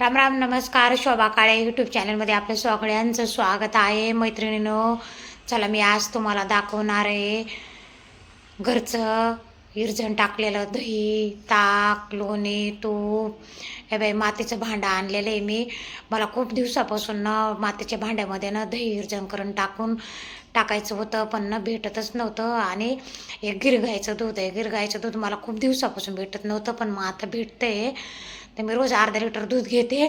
राम राम नमस्कार शोभा काळे यूट्यूब चॅनलमध्ये आपल्या सगळ्यांचं स्वागत आहे. मैत्रिणीनं चला मी आज तुम्हाला दाखवणार आहे घरचं इरझण टाकलेलं दही ताक लोणी तूप. हे बाई मातीचं भांडं आणलेलं आहे मी. मला खूप दिवसापासून ना मातीच्या भांड्यामध्ये ना दही इरझण करून टाकून टाकायचं होतं पण ना भेटतच नव्हतं. आणि एक गिरगायचं दूध आहे. गिरगायचं दूध मला खूप दिवसापासून भेटत नव्हतं पण मग आता भेटतं आहे तर मी रोज अर्धा लिटर दूध घेते.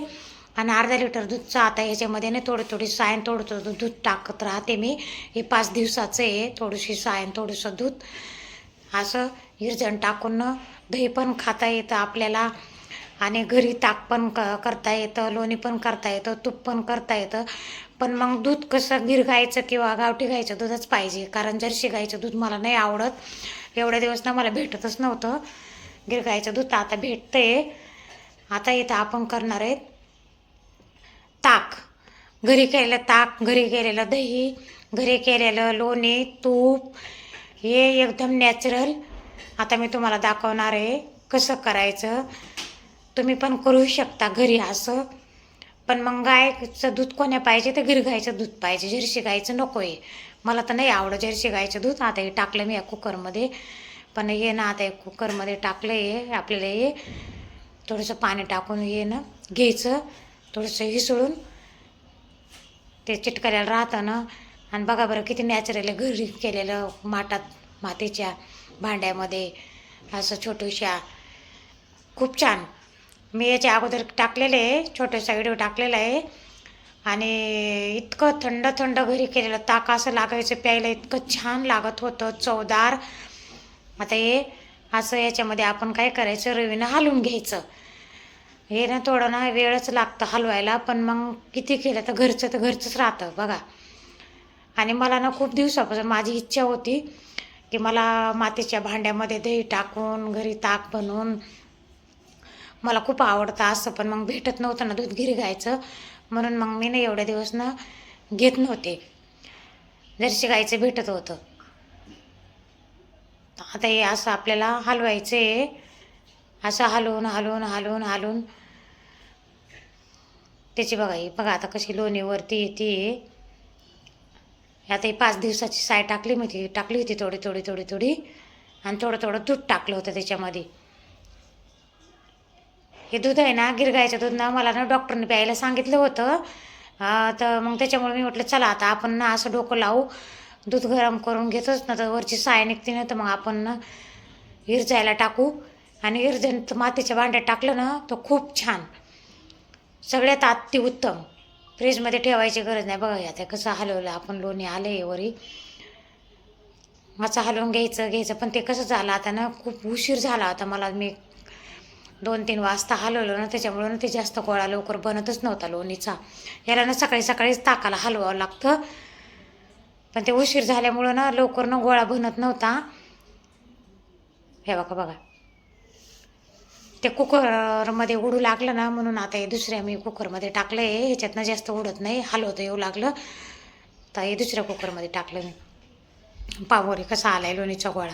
आणि अर्धा लिटर दूधचं आता ह्याच्यामध्ये ना थोडी थोडी सायन थोडं थोडं दूध टाकत राहते मी. हे पाच दिवसाचं आहे थोडीशी सायन थोडंसं दूध. असं हिरजण टाकून दही पण खाता येतं आपल्याला. आणि घरी ताक पण क करता येतं लोणी पण करता येतं तूप पण करता येतं. पण मग दूध कसं गिरगायचं किंवा गावठी गायचं दूधच पाहिजे. कारण जर्शी गायचं दूध मला नाही आवडत. एवढ्या दिवस ना मला भेटतच नव्हतं. गिरगायचं दूध आता भेटतंय. आता इथं आपण करणार आहेत ताक. घरी केलेलं ताक घरी केलेलं दही घरी केलेलं लोणी तूप हे एकदम नॅचरल आता मी तुम्हाला दाखवणार आहे कसं करायचं. तुम्ही पण करू शकता घरी असं. पण मग गायचं दूध कोण्या पाहिजे तर गिर गायचं दूध पाहिजे. जर्शी गायचं नको आहे मला तर नाही आवडं जर्शी गायचं दूध. आता हे टाकलं मी या कुकरमध्ये. पण ये ना आता कुकरमध्ये टाकलं आहे आपल्याला हे. थोडंसं पाणी टाकून ये ना घ्यायचं. थोडंसं हिसळून. ते चिटकायला राहतं ना. आणि बघा बरं किती नॅचरल आहे. घरी केलेलं माठात मातीच्या. भांड्यामध्ये असं छोटूशा खूप छान. मी याच्या अगोदर टाकलेलं आहे छोटासा व्हिडिओ टाकलेला आहे. आणि इतकं थंड थंड घरी केलेलं ताक असं लागायचं प्यायला इतकं छान लागत होतं चवदार. आता हे असं याच्यामध्ये आपण काय करायचं रवीनं हलवून घ्यायचं. हे ना थोडं ना वेळच लागतं हलवायला पण मग किती केलं तर घरचं तर घरचंच राहतं बघा. आणि मला ना खूप दिवसापासून माझी इच्छा होती की मला मातीच्या भांड्यामध्ये दही टाकून घरी ताक बनवून मला खूप आवडतं असं. पण मग भेटत नव्हतं ना दूध घरी गायचं. म्हणून मग मी ना एवढ्या दिवस ना घेत नव्हते. जर्शी गायचं भेटत होतं. आता हे असं आपल्याला हलवायचं आहे असं हलवून हलवून हलवून हलवून. त्याची बघा बघा आता कशी लोणीवरती येते. आता ही पाच दिवसाची साय टाकली मी ती टाकली होती थोडी थोडी थोडी थोडी. आणि थोडं थोडं दूध टाकलं होतं त्याच्यामध्ये. हे दूध आहे ना गिरगायचं दूध ना मला ना डॉक्टरने प्यायला सांगितलं होतं. तर मग त्याच्यामुळे मी म्हटलं चला आता आपण ना असं डोकं लावू. दूध गरम करून घेतोच ना तर वरची साय निघते ना तर मग आपण ना इरजायला टाकू. आणि इरजण मातीच्या भांड्यात टाकलं ना तर खूप छान. सगळ्यात अति उत्तम फ्रीजमध्ये ठेवायची गरज नाही. बघा आता कसं हलवलं आपण लोणी आलं आहे वरी. असं हलवून घ्यायचं घ्यायचं पण ते कसं झालं आता ना खूप उशीर झाला होता मला. मी दोन तीन वाजता हलवलं ना त्याच्यामुळं ना ते जास्त गोळा लवकर बनतच नव्हता लोणीचा. याला ना सकाळी सकाळीच ताकाला हलवावं लागतं. पण ते उशीर झाल्यामुळं ना लवकर ना गोळा बनत नव्हता. हे बघा बघा. ते कुकरमध्ये उडू लागलं ना म्हणून आता हे दुसऱ्या मी कुकरमध्ये टाकलं आहे ह्याच्यातनं जास्त उडत नाही हलवतं येऊ लागलं. तर हे दुसऱ्या कुकरमध्ये टाकलं मी. पावरी कसा आला आहे लोणीचा गोळा.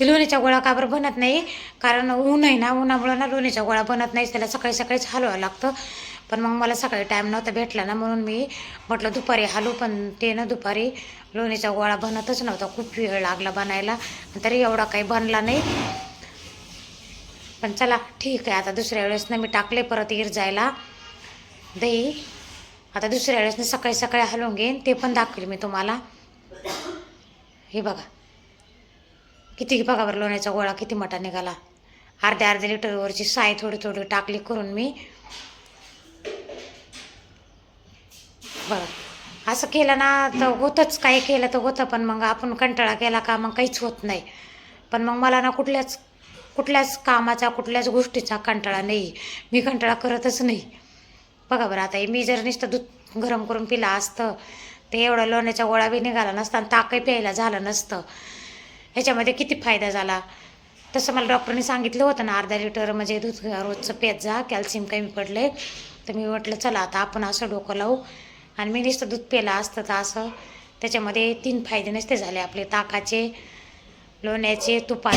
ते लोणीचा गोळा का बरं बनत नाही? कारण ऊन आहे ना उन्हामुळं ना लोणीचा गोळा बनत नाही त्याला सकाळी सकाळीच हलवावं लागतं. पण मग मला सकाळी टाईम नव्हता भेटला ना म्हणून मी म्हटलं दुपारी हलू पण ते ना दुपारी लोणीचा गोळा बनतच नव्हता. खूप वेळ लागला बनायला. तरी एवढा काही बनला नाही. पण चला ठीक आहे आता दुसऱ्या वेळेस ना मी टाकले परत ईर जायला. दही आता दुसऱ्या वेळेस ना सकाळी सकाळी हलवून घेईन ते पण दाखवेल मी तुम्हाला. हे बघा किती बघा बरं लोण्याचा गोळा किती मोठा निघाला. अर्ध्या अर्ध्या लिटरवरची साय थोडी थोडी टाकली करून मी. बघा असं केलं ना तर होतंच काही केलं तर होतं पण मग आपण कंटाळा केला का मग काहीच होत नाही. पण मग मला ना कुठल्याच कुठल्याच कामाचा कुठल्याच गोष्टीचा कंटाळा नाही. मी कंटाळा करतच नाही. बघा बरं आता हे मी जर नुसतं दूध गरम करून पिला असतं ते एवढं लोण्याचा गोळा बी निघाला नसता आणि ताकही प्यायला झालं नसतं. ह्याच्यामध्ये किती फायदा झाला? तसं मला डॉक्टरने सांगितलं होतं ना अर्धा लिटर म्हणजे दूध रोजचं पेत जा कॅल्शियम कमी पडले तर मी म्हटलं चला आता आपण असं डोकं लावू. आणि मी नुसतं दूध प्यायला असतं तर असं. त्याच्यामध्ये तीन फायदे नसते झाले आपले ताकाचे लोण्याचे तुपाचे.